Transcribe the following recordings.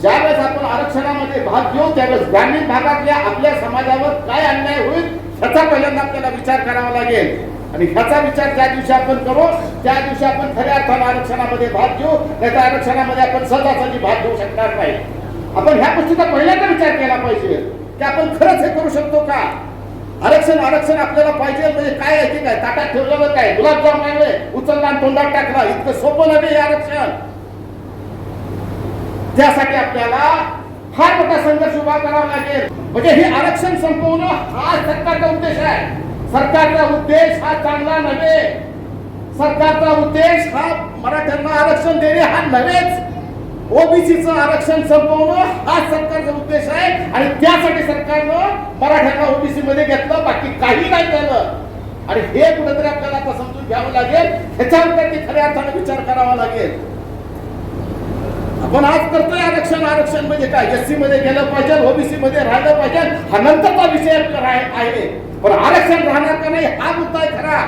ज्यावेळेस आपण आरक्षणामध्ये भाग घेऊ त्यावेळेस ग्रामीण भागातल्या आपल्या समाजावर काय अन्याय होईल ह्याचा पहिल्यांदा आपल्याला विचार करावा लागेल. आणि ह्याचा विचार ज्या दिवशी आपण करू त्या दिवशी आपण खऱ्या अर्थानं आरक्षणामध्ये भाग घेऊ नाही तर आरक्षणामध्ये आपण सहजासहजी भाग घेऊ शकणार नाही. आपण ह्या गोष्टीचा पहिल्यांदा विचार केला पाहिजे की आपण खरंच हे करू शकतो का? आरक्षण आरक्षण आपल्याला पाहिजे म्हणजे काय आहे ते काय? ताटात ठेवलेलं काय? गुलाबजाम नाही उचलला तोंडात टाकला. इतकं सोपं नव्हे हे आरक्षण. त्यासाठी आपल्याला फार मोठा संघर्ष उभा करावा लागेल. म्हणजे हे आरक्षण संपवणं हा सरकारचा उद्देश आहे. सरकारचा उद्देश हा चांगला नव्हे. सरकारचा उद्देश हा मराठ्यांना आरक्षण देणे हा नव्हेच. ओबीसीचं आरक्षण संपवणं हा सरकारचा उद्देश आहे आणि त्यासाठी सरकारनं मराठ्यांना ओबीसी मध्ये घेतलं बाकी काही नाही झालं आणि हे कुठेतरी आपल्याला आता समजून घ्यावं लागेल. ह्याच्यावर त्यांनी खऱ्या अर्थाने विचार करावा लागेल. आपण आज करतोय आरक्षण आरक्षण म्हणजे काय? एससी मध्ये गेलं पाहिजे ओबीसी मध्ये राहिलं पाहिजे हा नंतरचा विषय आहे. पण आरक्षण राहणार का नाही? हा मुद्दा आहे खरा.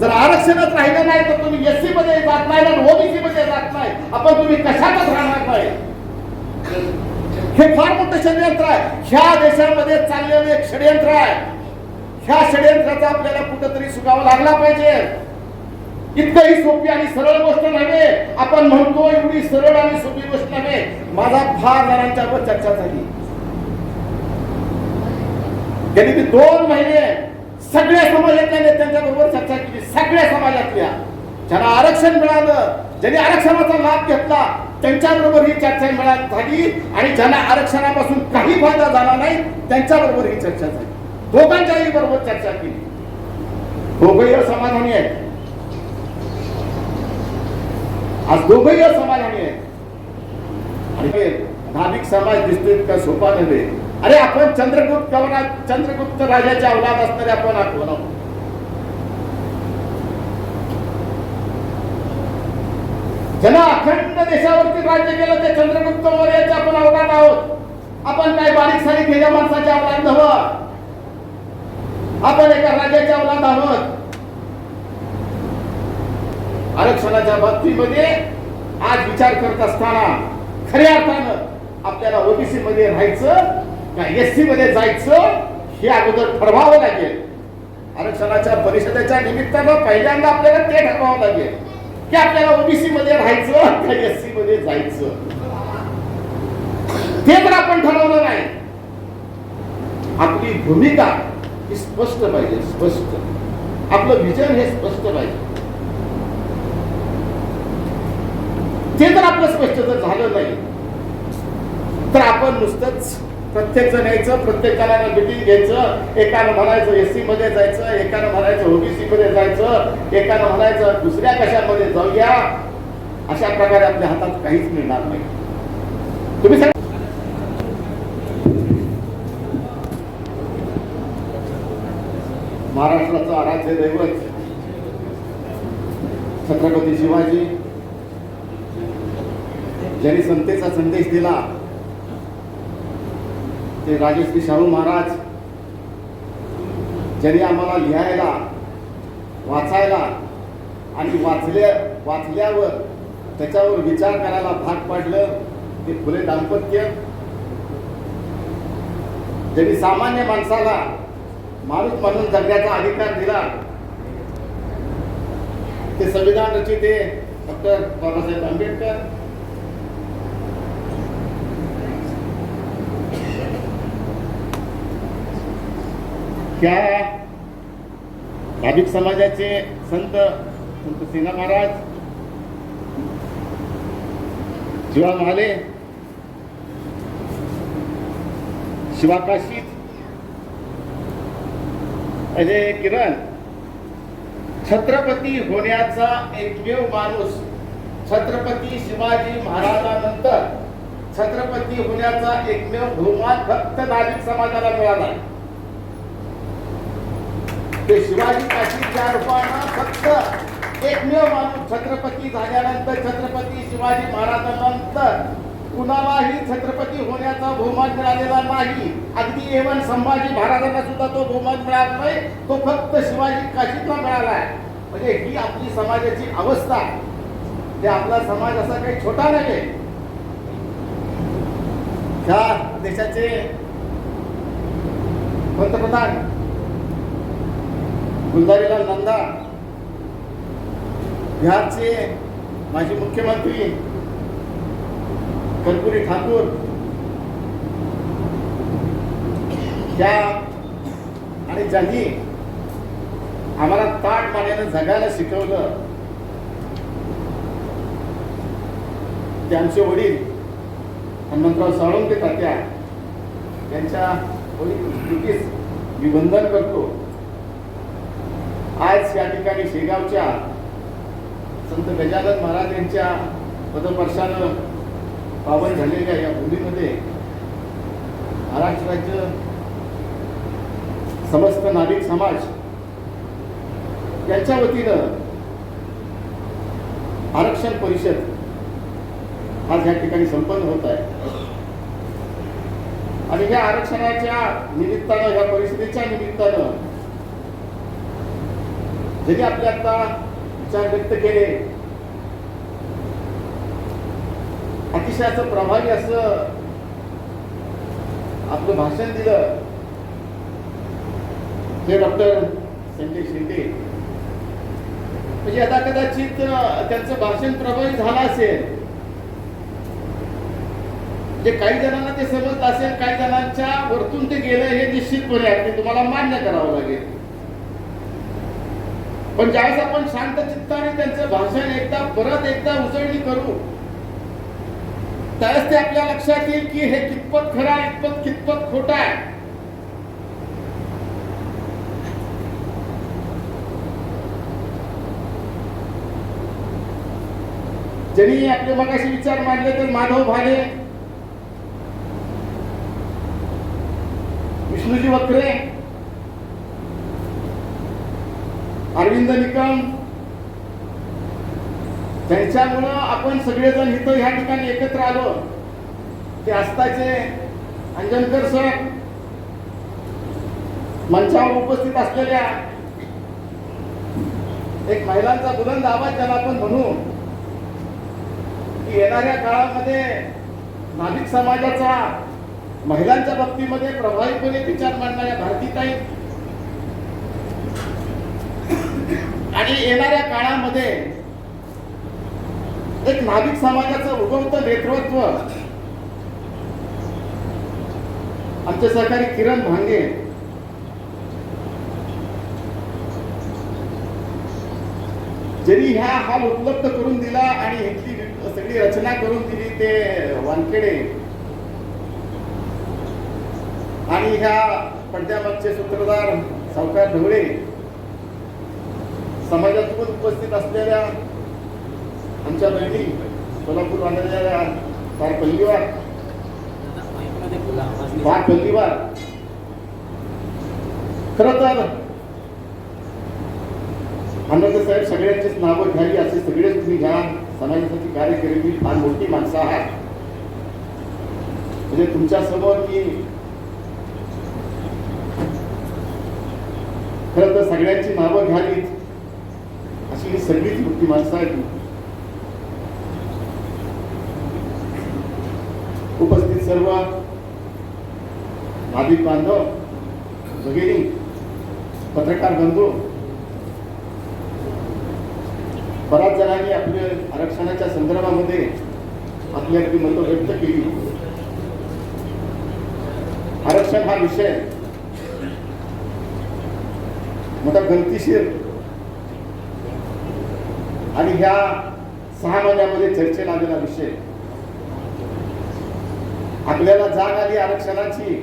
जर आरक्षणच राहिलं नाही तर तुम्ही एससी मध्ये जात नाही आणि ओबीसी मध्ये जात नाही. आपण तुम्ही कशातच राहणार नाही. हे फार मोठं षडयंत्र आहे. ह्या देशामध्ये चाललेलं एक षडयंत्र आहे. ह्या षडयंत्राचा आपल्याला कुठंतरी सुगावा लागला पाहिजे. इतकंही सोपी आणि सरळ गोष्ट नव्हे आपण म्हणतो एवढी सरळ आणि सोपी गोष्ट नव्हे माझा फार जणांच्या चर्चा झाली. गेली ती दोन महिने सगळ्या समाजातल्या नेत्यांच्या बरोबर चर्चा केली. सगळ्या समाजातल्या. ज्यांना आरक्षण मिळालं ज्यांनी आरक्षणाचा लाभ घेतला त्यांच्या बरोबर ही चर्चा मिळाली झाली. आणि ज्यांना आरक्षणापासून काही फायदा झाला नाही त्यांच्याबरोबर ही चर्चा झाली. दोघांच्याही बरोबर चर्चा केली. दोघंही समाधानी आहेत. आज दोघही या समाजाने धार्मिक समाज दिसतोय का सोपा नव्हे. अरे आपण चंद्रगुप्त कवना चंद्रगुप्त राजाचे अवलाद असणारे आपण आठवण आहोत. ज्यांना अखंड देशावरती राज्य केलं ते चंद्रगुप्त मौर्याचे आपण अवलाद आहोत. आपण काय बारीक सारीक ह्याच्या माणसाचे अवलाद नव्हतं आपण एका राजाचे अवलाद आहोत. आरक्षणाच्या बाबतीमध्ये आज विचार करत असताना खऱ्या अर्थानं आपल्याला ओबीसी मध्ये राहायचं का एससी मध्ये जायचं हे अगोदर ठरवावं लागेल. आरक्षणाच्या परिषदेच्या निमित्तानं पहिल्यांदा आपल्याला ते ठरवावं लागेल की आपल्याला ओबीसी मध्ये राहायचं का एससी मध्ये जायचं. ते तर आपण ठरवलं नाही. आपली भूमिका ही स्पष्ट पाहिजे स्पष्ट. आपलं विजन हे स्पष्ट पाहिजे. ते जर आपलं स्पष्ट जर झालं नाही तर आपण नुसतंच प्रत्येक जण यायचं प्रत्येक जणांना मिटिंग घ्यायचं एकानं म्हणायचं एससी मध्ये जायचं एकानं म्हणायचं ओबीसी मध्ये जायचं एकानं म्हणायचं दुसऱ्या कशामध्ये जाऊया? अशा प्रकारे आपल्या हातात काहीच मिळणार नाही. तुम्ही सांग. महाराष्ट्राचं आराध्य दैवत छत्रपती शिवाजी ज्यांनी संतेचा संदेश दिला ते राजश्री शाहू महाराज ज्यांनी आम्हाला लिहायला वाचायला आणि वाचल्या वाचल्यावर त्याच्यावर विचार करायला भाग पाडलं ते फुले दाम्पत्य. ज्यांनी सामान्य माणसाला माणूस म्हणून जगण्याचा अधिकार दिला ते संविधान रचिते डॉक्टर बाबासाहेब आंबेडकर. त्या भाविक समाजाचे संत संत सेना महाराज जीवा महाले शिवाकाशी अजय किरण छत्रपती होण्याचा एकमेव माणूस छत्रपती शिवाजी महाराजानंतर छत्रपती होण्याचा एकमेव बहुमान फक्त नाविक समाजाला मिळाला. ते शिवाजी काशीच्या रूपानं फक्त एकमेव माणूस छत्रपती झाल्यानंतर छत्रपती शिवाजी महाराजांनंतर कुणालाही छत्रपती होण्याचा बहुमान मिळालेला नाही. अगदी एवन संभाजी महाराजांना सुद्धा तो बहुमान मिळाला नाही. तो फक्त शिवाजी काशीतला मिळाला आहे. म्हणजे ही आपली समाजाची अवस्था. ते आपला समाज असा काही छोटा नव्हे. ह्या देशाचे पंतप्रधान गुलदारीलाल नंदा. बिहारचे माजी मुख्यमंत्री कर्पुरी ठाकूर. त्या आणि ज्यांनी आम्हाला ताट मारण्याने जगायला शिकवलं ते आमचे वडील हनुमंतराव साळुंके तात्या यांच्या वडील स्मृतीस मी वंदन करतो. आज या ठिकाणी शेगावच्या संत गजानन महाराज यांच्या पदपर्शानं पावन झालेल्या या भूमीमध्ये महाराष्ट्र राज्य समस्त नागरिक समाज यांच्या वतीनं आरक्षण परिषद आज या ठिकाणी संपन्न होत आहे. आणि या आरक्षणाच्या निमित्तानं या परिषदेच्या निमित्तानं ज्यांनी आपले आता विचार व्यक्त केले अतिशय असं प्रभावी असं आपलं भाषण दिलं हे डॉक्टर संजय शिंदे. म्हणजे आता कदाचित त्यांचं भाषण प्रभावी झालं असेल म्हणजे काही जणांना ते समजत असेल काही जणांच्या वरतून ते गेलं हे निश्चितपणे आहे. तुम्हाला मान्य करावं लागेल. पण ज्यावेळेस आपण शांत चित्ताने त्यांचं भाषण एकदा परत एकदा उजळणी करू त्यावेळेस ते आपल्या लक्षात येईल की हे कितपत खरं आहे कितपत कितपत खोट आहे. ज्यांनी आपले मगाशी विचार मांडले तर माधव भाले विष्णूजी वक्रे अरविंद निकम. त्यांच्यामुळं आपण सगळेजण इथं ह्या ठिकाणी एकत्र आलो. ते आस्ताचे अंजनकर सर मंचावर उपस्थित असलेल्या एक महिलांचा बुलंद आवाज ज्याला आपण म्हणू की येणाऱ्या काळामध्ये नाभिक समाजाचा महिलांच्या बाबतीमध्ये प्रभावीपणे विचार मांडणाऱ्या भारतीताई आणि येणाऱ्या काळामध्ये एक नाविक समाजाचं उगवत नेतृत्व आमचे सहकारी किरण भांगे ज्यांनी ह्या हाल उपलब्ध करून दिला आणि ह्याची सगळी रचना करून दिली ते वानखेडे. आणि ह्या पडद्यामागचे सूत्रधार सावकार ढवळे. समाजातून उपस्थित असलेल्या आमच्या बहिणी सोलापूर बांधलेल्या फार पहिलीवार फार पहिलीवार खर तर आनंद साहेब सगळ्यांचीच नावं घ्यावी असे सगळेच तुम्ही घ्या समाजासाठी कार्य केलेली फार मोठी माणसं आहात. म्हणजे तुमच्यासमोर मी खरं तर सगळ्यांची नावं घ्यावीत. ही सगळीच मोठी माणसं आहेत. उपस्थित सर्व नाभिक बांधव भगिनी पत्रकार बंधू बऱ्याच जणांनी आपल्या आरक्षणाच्या संदर्भामध्ये आपली अगदी मतं व्यक्त केली. आरक्षण हा विषय मोठा गमतीशीर आणि ह्या सहा महिन्यामध्ये चर्चेला आलेला विषय. आपल्याला जाग आली आरक्षणाची.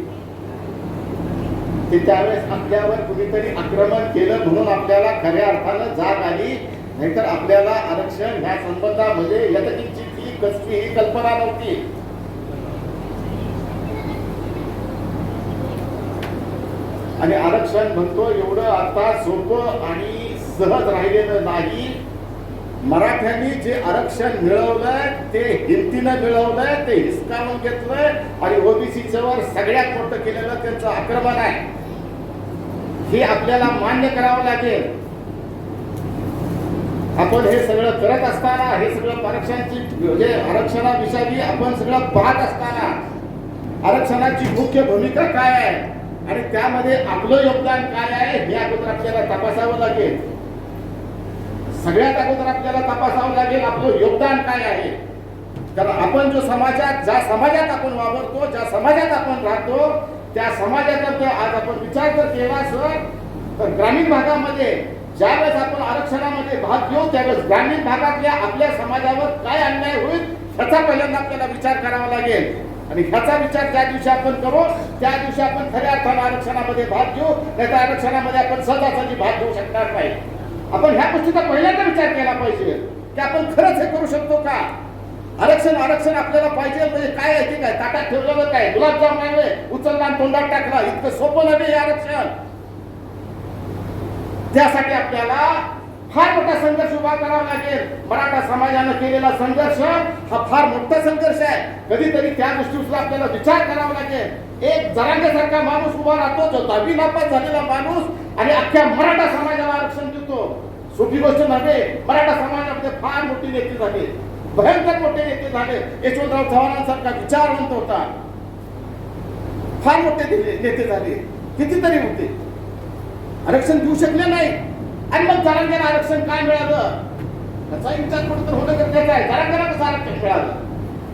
ते त्यावेळेस आपल्यावर कुणीतरी आक्रमण केलं म्हणून आपल्याला खऱ्या अर्थानं जाग आली. नाहीतर आपल्याला आरक्षण ह्या संबंधामध्ये यथकिंचित कसलीही कल्पना नव्हती. आणि आरक्षण म्हणतो एवढं आता सोपं आणि सहज राहिलेलं नाही. मराठ्यांनी जे आरक्षण मिळवलंय ते हिमतीनं मिळवलंय ते हिसकावून घेतलंय आणि ओबीसीच्या वर सगळ्यात मोठं केलेलं त्यांचं आक्रमण आहे. हे आपल्याला मान्य करावं लागेल. आपण हे सगळं करत असताना हे सगळं आरक्षणाची म्हणजे आरक्षणाविषयी आपण सगळं पाहत असताना आरक्षणाची मुख्य भूमिका काय आहे? आणि त्यामध्ये आपलं योगदान काय आहे हे अगोदर आपल्याला तपासावं लागेल. सगळ्यात अगोदर आपल्याला तपासावं लागेल आपलं योगदान काय आहे. कारण आपण जो समाजात ज्या समाजात आपण वावरतो ज्या समाजात आपण राहतो त्या समाजाचा आज आपण विचार जर केला सर. तर ग्रामीण भागामध्ये ज्यावेळेस आपण आरक्षणामध्ये भाग घेऊ त्यावेळेस ग्रामीण भागातल्या आपल्या समाजावर काय अन्याय होईल ह्याचा पहिल्यांदा आपल्याला विचार करावा लागेल. आणि ह्याचा विचार ज्या दिवशी आपण करू त्या दिवशी आपण खऱ्या अर्थानं आरक्षणामध्ये भाग घेऊ नाही तर आरक्षणामध्ये आपण सहजासहजी भाग घेऊ शकणार नाही. आपण ह्या गोष्टीचा पहिल्यांदा विचार केला पाहिजे की आपण खरंच हे करू शकतो का? आरक्षण आरक्षण आपल्याला पाहिजे म्हणजे काय आहे ते काय? ताटात ठेवलेलं काय? गुलाबजाम नाही उचलला आणि तोंडात टाकला इतकं सोपं नव्हे हे आरक्षण. त्यासाठी आपल्याला फार मोठा संघर्ष उभा करावा लागेल. मराठा समाजानं केलेला संघर्ष हा फार मोठा संघर्ष आहे. कधीतरी त्या गोष्टीचा आपल्याला विचार करावा लागेल. एक जरांगेसारखा माणूस उभा राहतो होता दहावी झालेला माणूस आणि अख्ख्या मराठा समाजाला आरक्षण देतो. सोपी गोष्ट नव्हे मराठा समाजामध्ये फार मोठी नेते झाले. भयंकर मोठे नेते झाले. यशवंतराव चव्हाणांसारखा विचारवंत होता. फार मोठे नेते झाले. कितीतरी होते. आरक्षण देऊ शकले नाही. आणि मग जरांगेला आरक्षण काय मिळालं? त्याचा विचार कुठं तर होणं गरजेचं आहे. जरांगेला कसं आरक्षण मिळालं?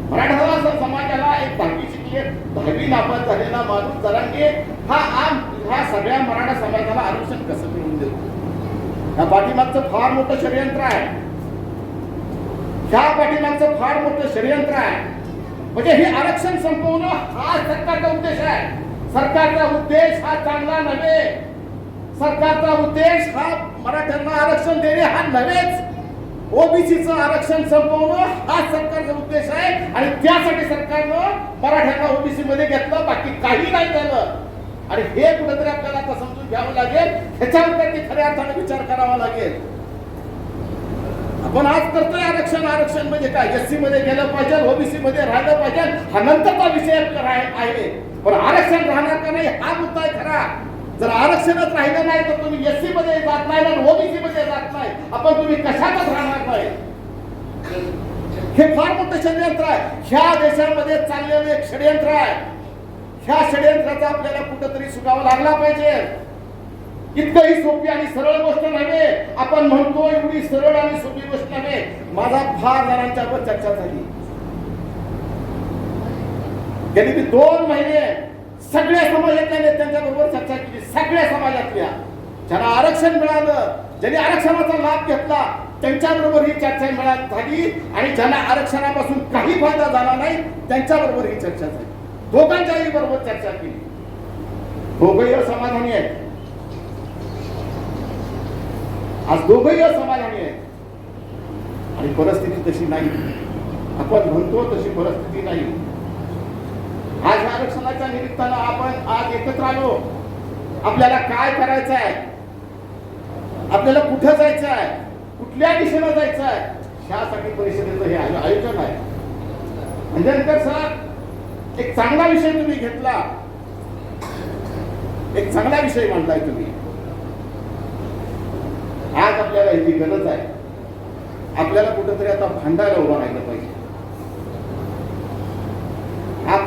मराठा समाजाला एक भागी म्हणजे दहावी नापास झालेला माणूस जरांगे हा आम ह्या सगळ्या मराठा समाजाला आरक्षण कसं मिळवून देतो? या पाठीमागचं फार मोठं षडयंत्र आहे. ह्या पाठीमागचं फार मोठं षडयंत्र आहे. म्हणजे हे आरक्षण संपवणं हा सरकारचा उद्देश आहे. सरकारचा उद्देश हा चांगला नव्हे. सरकारचा उद्देश हा मराठ्यांना आरक्षण देणे हा नव्हेच. ओबीसीचं आरक्षण संपवणं हा सरकारचा उद्देश आहे. आणि त्यासाठी सरकारनं मराठ्यांना ओबीसी मध्ये घेतलं बाकी काही नाही झालं आणि हे कुठेतरी आपल्याला आता समजून घ्यावं लागेल. ह्याच्यावर खऱ्या अर्थाने विचार करावा लागेल. आपण आज करतोय आरक्षण. आरक्षण म्हणजे काय? एससी मध्ये गेलं पाहिजे ओबीसी मध्ये राहिलं पाहिजे. हा नंतरचा विषय आहे. पण आरक्षण राहणार का नाही? हा मुद्दा आहे खरा. जर आरक्षणच राहिलं नाही तर तुम्ही एससी मध्ये जात नाही आणि ओबीसी मध्ये जात नाही. आपण तुम्ही कशातच राहणार नाही. हे फार मोठं षडयंत्र आहे. ह्या देशामध्ये चाललेलं एक षडयंत्र आहे. ह्या षडयंत्राचा आपल्याला कुठंतरी सुगावा लागला पाहिजे. इतकंही सोपी आणि सरळ गोष्ट नव्हे. आपण म्हणतो एवढी सरळ आणि सोपी गोष्ट नव्हे. माझा फार जणांच्यावर चर्चा झाली. गेली मी दोन महिने सगळ्या समाजातल्या नेत्यांच्या बरोबर चर्चा केली. सगळ्या समाजातल्या. ज्यांना आरक्षण मिळालं ज्यांनी आरक्षणाचा लाभ घेतला त्यांच्याबरोबर ही चर्चा मिळा झाली आणि ज्यांना आरक्षणापासून काही फायदा झाला नाही त्यांच्याबरोबर ही चर्चा झाली. दोघांच्याही बरोबर चर्चा केली. दोघही समाधानी आहेत. आज दोघही असमाधानी आहेत. आणि परिस्थिती तशी नाही. आपण म्हणतो तशी परिस्थिती नाही. आज ह्या आरक्षणाच्या निमित्तानं आपण आज एकत्र आलो. आपल्याला काय करायचं आहे आपल्याला कुठं जायचं आहे कुठल्या दिशेनं जायचं आहे ह्यासाठी परिषदेचं हे आयोजन आहे. म्हणजे अंजनकर सर एक चांगला विषय तुम्ही घेतला. एक चांगला विषय मांडलाय तुम्ही. आज आपल्याला याची गरज आहे. आपल्याला कुठंतरी आता भांडायला उभं राहिलं पाहिजे.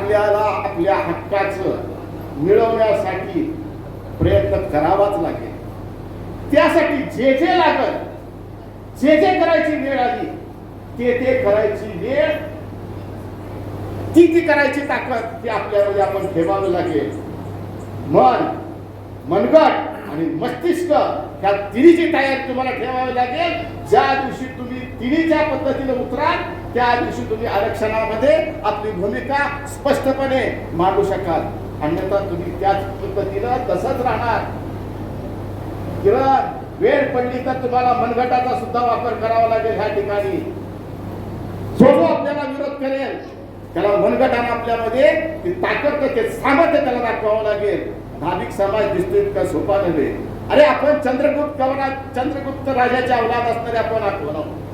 आपल्याला आपल्या हक्काचं मिळवण्यासाठी प्रयत्न करावाच लागेल. त्यासाठी जे जे लागत जे जे करायची वेळ आली ते ते करायची वेळ ती ती करायची ताकद ती आपल्यामध्ये आपण ठेवावी लागेल. मन मनगट आणि मस्तिष्क ह्या तिन्हीची तयारी तुम्हाला ठेवावी लागेल. ज्या दिवशी तुम्ही तिन्हीच्या पद्धतीने उतराल त्या दिवशी तुम्ही आरक्षणामध्ये आपली भूमिका स्पष्टपणे मांडू शकाल. अन्यथा तुम्ही त्याच पद्धतीनं तसंच राहणार. किरण वेळ पडली तर तुम्हाला मनगटाचा सुद्धा वापर करावा लागेल ह्या ठिकाणी. जो आपल्याला विरोध करेल. त्याला मनगटानं आपल्यामध्ये ती ताकद ते सामर्थ्य त्याला दाखवावं लागेल. धार्मिक समाज दिसतोय का सोपा नव्हे. अरे आपण चंद्रगुप्त कवना चंद्रगुप्त राजाच्या अवलाद असणारे आपण आठवण आहोत.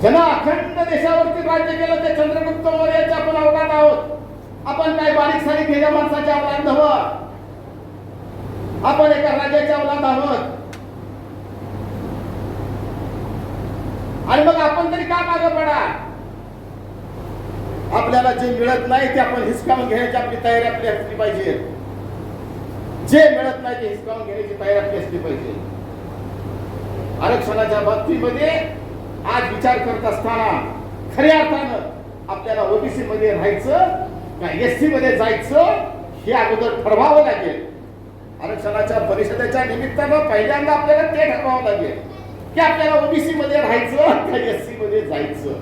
ज्यांना अखंड देशावरती राज्य केलं ते चंद्रगुप्त मौर्याचे आपण अवघात आहोत. आपण काय बारीक सारीक ह्याच्या माणसाच्या अवलाद नव्हत आपण एका राजाच्या अवलाद आहोत. आणि मग आपण तरी का मागे पडा आपल्याला जे मिळत नाही ते आपण हिसकावून घेण्याची आपली तयारी आपली असली पाहिजे. जे मिळत नाही ते हिसकावून घेण्याची तयारी आपली असली पाहिजे. आरक्षणाच्या बाबतीमध्ये आज विचार करत असताना खऱ्या अर्थानं आपल्याला ओबीसी मध्ये राहायचं का एस सी मध्ये जायचं हे अगोदर ठरवावं लागेल. आरक्षणाच्या परिषदेच्या निमित्तानं पहिल्यांदा आपल्याला ते ठरवावं लागेल की आपल्याला ओबीसी मध्ये राहायचं का एस सी मध्ये जायचं.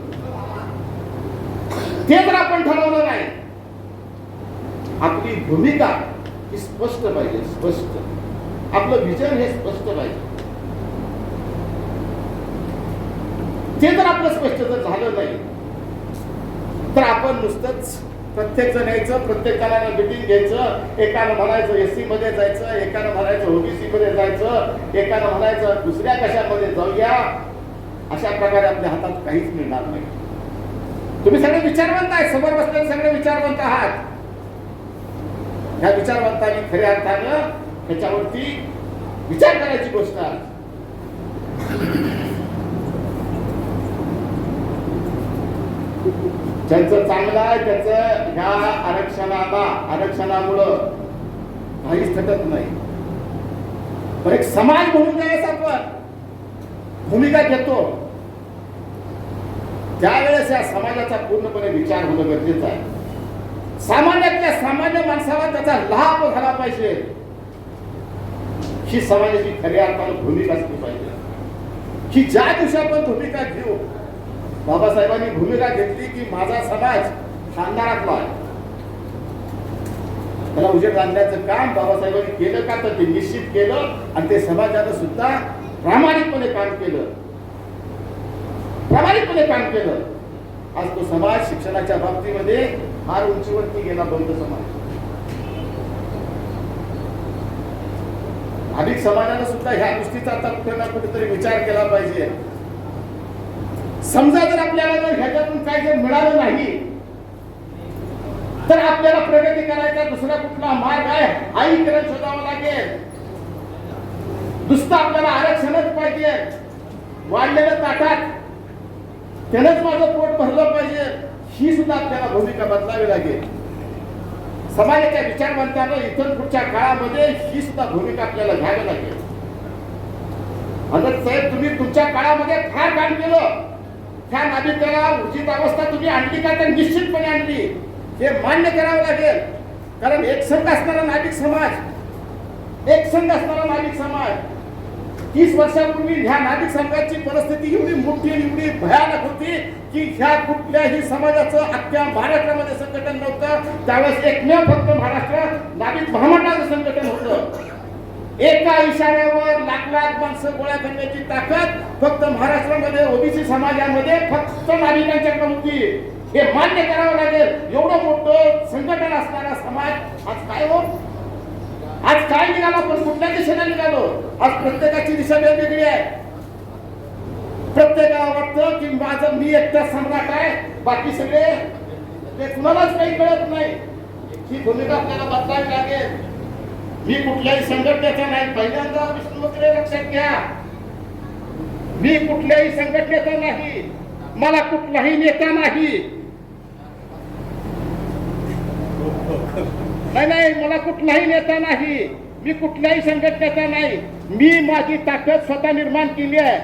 ते तर आपण ठरवलं नाही. आपली भूमिका ही स्पष्ट पाहिजे स्पष्ट. आपलं विजन हे स्पष्ट पाहिजे. ते जर आपलं स्पष्ट जर झालं नाही तर आपण नुसतंच प्रत्येक जण यायचं प्रत्येक जणांना मिटिंग घ्यायचं एकानं म्हणायचं एसमध्ये जायचं एकानं म्हणायचं ओबीसी मध्ये जायचं एकानं म्हणायचं दुसऱ्या कशामध्ये जाऊया अशा प्रकारे आपल्या हातात काहीच मिळणार नाही. तुम्ही सगळे विचारवंत आहे समोर बसलेले सगळे विचारवंत आहात. ह्या विचारवंतांनी खऱ्या अर्थानं त्याच्यावरती विचार करायची गोष्ट आहे. ज्यांचं चांगलं आहे त्याचं ह्या आरक्षणाला आरक्षणामुळं काहीच थटत नाही. पण एक समाज म्हणून ज्यावेळेस आपण. भूमिका घेतो. त्यावेळेस या समाजाचा पूर्णपणे विचार होणं गरजेचं आहे. सामान्यातल्या सामान्य माणसाला त्याचा लाभ झाला पाहिजे. ही समाजाची खऱ्या अर्थानं भूमिका असली पाहिजे. की ज्या दिवशी आपण भूमिका घेऊ बाबासाहेबांनी भूमिका घेतली की माझा समाज खानदारातला आहे. त्याला उजेड आणण्याचं काम बाबासाहेबांनी केलं का? तर ते निश्चित केलं आणि ते समाजानं सुद्धा प्रामाणिकपणे काम केलं. प्रामाणिकपणे काम केलं. आज तो समाज शिक्षणाच्या बाबतीमध्ये फार उंचीवरती गेला बंद समाज. भाविक समाजानं सुद्धा ह्या गोष्टीचा आता कुठे ना कुठेतरी विचार केला पाहिजे. समजा जर आपल्याला जर ह्याच्यातून काही जर मिळालं नाही तर आपल्याला प्रगती करायचा दुसरा कुठला मार्ग आहे? हाही किरण शोधावा लागेल. नुसतं आपल्याला आरक्षणच पाहिजे. वाढलेलं ताटात. त्यानंच माझं पोट भरलं पाहिजे. ही सुद्धा आपल्याला भूमिका बदलावी लागेल. समाजाच्या विचारवंतानं इथून पुढच्या काळामध्ये ही सुद्धा भूमिका आपल्याला घ्यावी लागेल. अनंत साहेब तुम्ही तुमच्या काळामध्ये फार काम केलं. त्या नागरिकाला उचित अवस्था तुम्ही आणली का तर निश्चितपणे आणली. हे मान्य करावं लागेल. कारण एक संघ असणारा नागरिक समाज एक संघ असणारा नागरिक समाज तीस वर्षापूर्वी ह्या नागरिक संघाची परिस्थिती एवढी मोठी एवढी भयानक होती की ह्या कुठल्याही समाजाचं अख्ख्या महाराष्ट्रामध्ये संघटन नव्हतं. त्यावेळेस एकमेव फक्त महाराष्ट्र नागरिक महामंडळाचं संघटन होतं. एका इशाऱ्यावर लाख लाख माणसं गोळ्या करण्याची ताकद फक्त महाराष्ट्रामध्ये ओबीसी समाजामध्ये फक्त नागरिकांच्याकडे होती हे मान्य करावं लागेल. एवढं मोठं संघटन असणारा समाज आज काय हो? आज काय निघालो? आपण कुठल्या दिशेने निघालो? आज प्रत्येकाची दिशा वेगवेगळी आहे. प्रत्येकाला वाटतं की माझं मी एकटा सम्राट आहे. बाकी सगळे ते कुणालाच काही कळत नाही. ही भूमिका आपल्याला बदलावी लागेल. मी कुठल्याही संघटनेचा नाही. पहिल्यांदा विष्णू लक्षात घ्या. मी कुठल्याही संघटनेचा नाही. मला कुठलाही नेता नाही. नाही नाही मला कुठलाही नेता नाही. मी कुठल्याही संघटनेचा नाही. मी माझी ताकद स्वतः निर्माण केली आहे.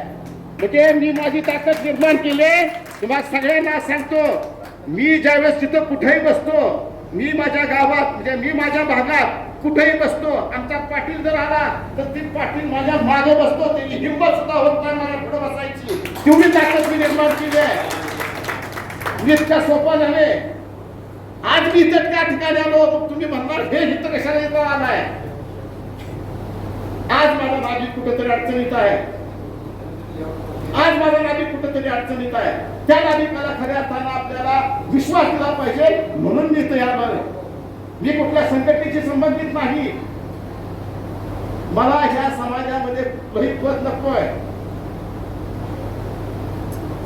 म्हणजे मी माझी ताकद निर्माण केली. आहे. तुम्हाला सगळ्यांना सांगतो मी ज्यावेळेस तिथं कुठेही बसतो मी माझ्या गावात म्हणजे मी माझ्या भागात कुठेही बसतो आमचा पाटील जर आला तर ती पाटील माझ्या मागे बसतो त्याची हिंमत सुद्धा होत नाही मला पुढे बसायची. तेवढी ताकद मी निर्माण केली आहे. इतक्या सोपा झाले. आज मी इथं त्या ठिकाणी आलो तुम्ही म्हणणार हे हित कशाला इथं आलाय? आज माझा नागरिक कुठेतरी अडचणीत आहे. आज माझा नागरिक कुठेतरी अडचणीत आहे. त्या नागरिकाला खऱ्या अर्थानं आपल्याला विश्वास दिला पाहिजे म्हणून मी इथं यायला मी कुठल्या संघटनेशी संबंधित नाही. मला ह्या समाजामध्ये कुठलंही पद नकोय.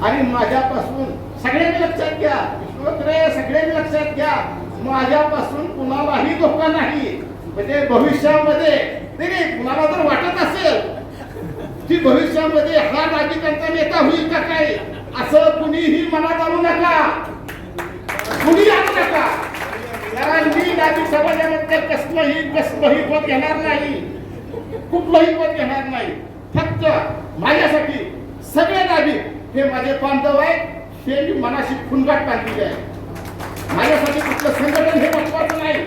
आणि माझ्यापासून सगळ्यांनी लक्षात घ्या. विश्वत्रे सगळ्यांनी लक्षात घ्या. माझ्यापासून कुणालाही धोका नाही. म्हणजे भविष्यामध्ये नाही नाही, कुणाला जर वाटत असेल की भविष्यामध्ये हा नागरिकांचा नेता होईल का काय? असं कुणीही मनात आणू नका. कुणी आणू नका. कारण मी नागरिक समाजामध्ये कसलंही कसलंही पद घेणार नाही. कुठलंही पद घेणार नाही. फक्त माझ्यासाठी सगळे नागरिक हे माझे बांधव आहेत हे मी मनाशी खुनगाट बांधलेली आहे माझ्यासाठी कुठलं संघटन हे महत्वाचं नाही.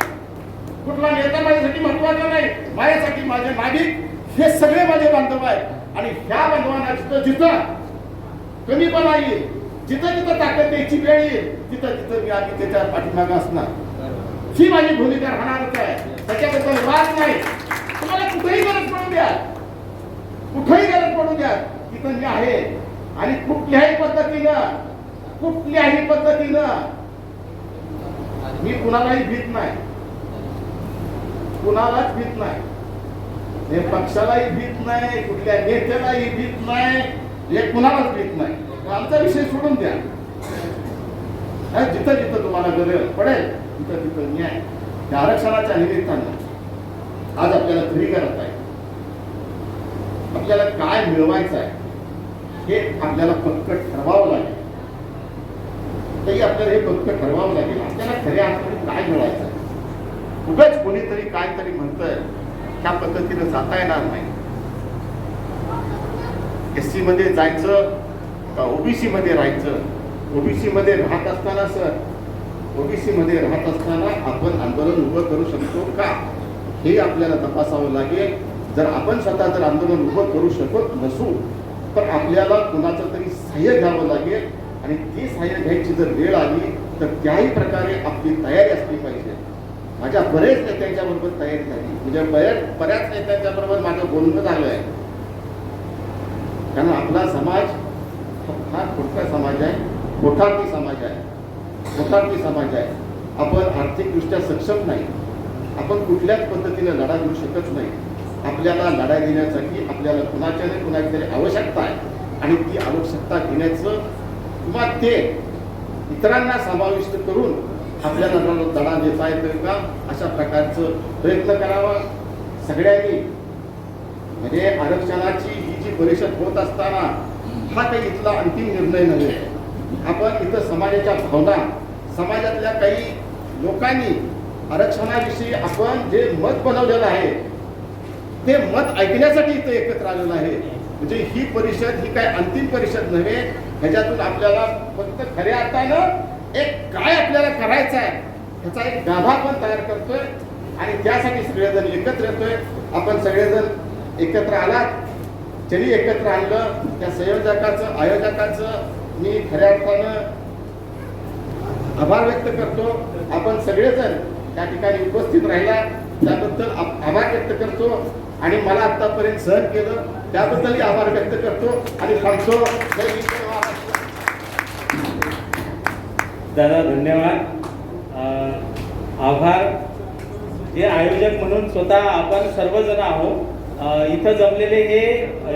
कुठला नेता माझ्यासाठी महत्त्वाचा नाही. माझ्यासाठी माझे नागरिक हे सगळे माझे बांधव आहेत. आणि ह्या बांधवांना जिथं जिथं कमीपणा येईल जिथं जिथं ताकद द्यायची वेळ येईल तिथं तिथं मी आम्ही त्याच्या पाठीमागं असणार. ही माझी भूमिका राहणारच आहे. त्याच्याबद्दल वाद नाही. तुम्हाला कुठेही गरज पडू द्या कुठेही गरज पडू द्या तिथं मी आहे. आणि कुठल्याही पद्धतीनं कुठल्याही पद्धतीनं मी कुणालाही भीत नाही. कुणालाच भीत नाही. हे पक्षालाही भीत नाही कुठल्या नेत्यालाही भीत नाही हे कुणालाच भीत नाही. आमचा विषय सोडून द्या. जिथं जिथं तुम्हाला गरज पडेल. तिथं तिथं न्याय त्या आरक्षणाच्या निमित्तानं आज आपल्याला घरी करत आहे. आपल्याला काय मिळवायचं आहे हे आपल्याला पक्क ठरवावं लागेल. तरी आपल्याला हे पक्क ठरवावं लागेल. आपल्याला खऱ्या अर्थाने काय मिळवायचं आहे? उगाच कोणीतरी काहीतरी म्हणतंय त्या पद्धतीनं जाता येणार नाही. एस सी मध्ये जायचं का ओबीसी मध्ये राहायचं? ओबीसी मध्ये राहत असताना सर ओबीसी मध्ये राहत असताना आपण आंदोलन उभं करू शकतो का? हे आपल्याला तपासावं लागेल. जर आपण स्वतः जर आंदोलन उभं करू शकत नसू तर आपल्याला कुणाचं तरी सहाय्य घ्यावं लागेल. आणि ती सहाय्य घ्यायची जर वेळ आली तर त्याही प्रकारे आपली तयारी असली पाहिजे. माझ्या बरेच नेत्यांच्या बरोबर तयारी झाली. म्हणजे बऱ्याच बऱ्याच नेत्यांच्या बरोबर माझं बोलणं झालं आहे. कारण आपला समाज हा फार समाज आहे. मोठार्थी समाज आहे. मोठार्थी समाज आहे. आपण आर्थिकदृष्ट्या सक्षम नाही. आपण कुठल्याच पद्धतीने लढा देऊ शकत नाही. आपल्याला लढा देण्यासाठी आपल्याला कुणाच्या नाही कुणाची तरी आवश्यकता आहे. आणि ती आवश्यकता घेण्याचं किंवा ते इतरांना समाविष्ट करून आपल्या लढाला लढा देता येतो का अशा प्रकारचं प्रयत्न करावा. सगळ्यांनी. म्हणजे आरक्षणाची ही जी परिषद होत असताना हा काही इथला अंतिम निर्णय नव्हे. आपण इथं समाजाच्या भावना समाजातल्या काही लोकांनी आरक्षणाविषयी आपण जे मत बनवलेलं आहे ते मत ऐकण्यासाठी इथं एकत्र आलेलं आहे. म्हणजे ही परिषद ही काय अंतिम परिषद नव्हे ह्याच्यातून आपल्याला फक्त खऱ्या अर्थानं एक काय आपल्याला करायचं आहे ह्याचा एक गाभा पण तयार करतोय आणि त्यासाठी सगळेजण एकत्र येतोय. आपण सगळेजण एकत्र आलात जरी एकत्र आणलं त्या संयोजकाचं आयोजकाचं मी खऱ्या अर्थानं आभार व्यक्त करतो. आपण सगळेजण त्या ठिकाणी उपस्थित राहिला. त्याबद्दल आभार व्यक्त करतो. आणि मला आतापर्यंत सहन केलं. त्याबद्दलही आभार व्यक्त करतो. आणि सांगतो दादा धन्यवाद. आभार. हे आयोजक म्हणून स्वतः आपण सर्वजण आहोत. इथं जमलेले हे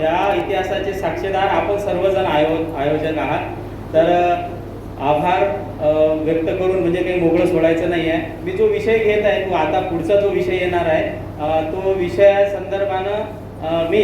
या इतिहासाचे साक्षीदार आपण सर्वजण आयो आयोजक आहात. तर आभार. व्यक्त करून म्हणजे काही मोकळं सोडायचं नाही आहे मी जो विषय घेत आहे तो आता पुढचा जो विषय येणार आहे तो विषया संदर्भानं मी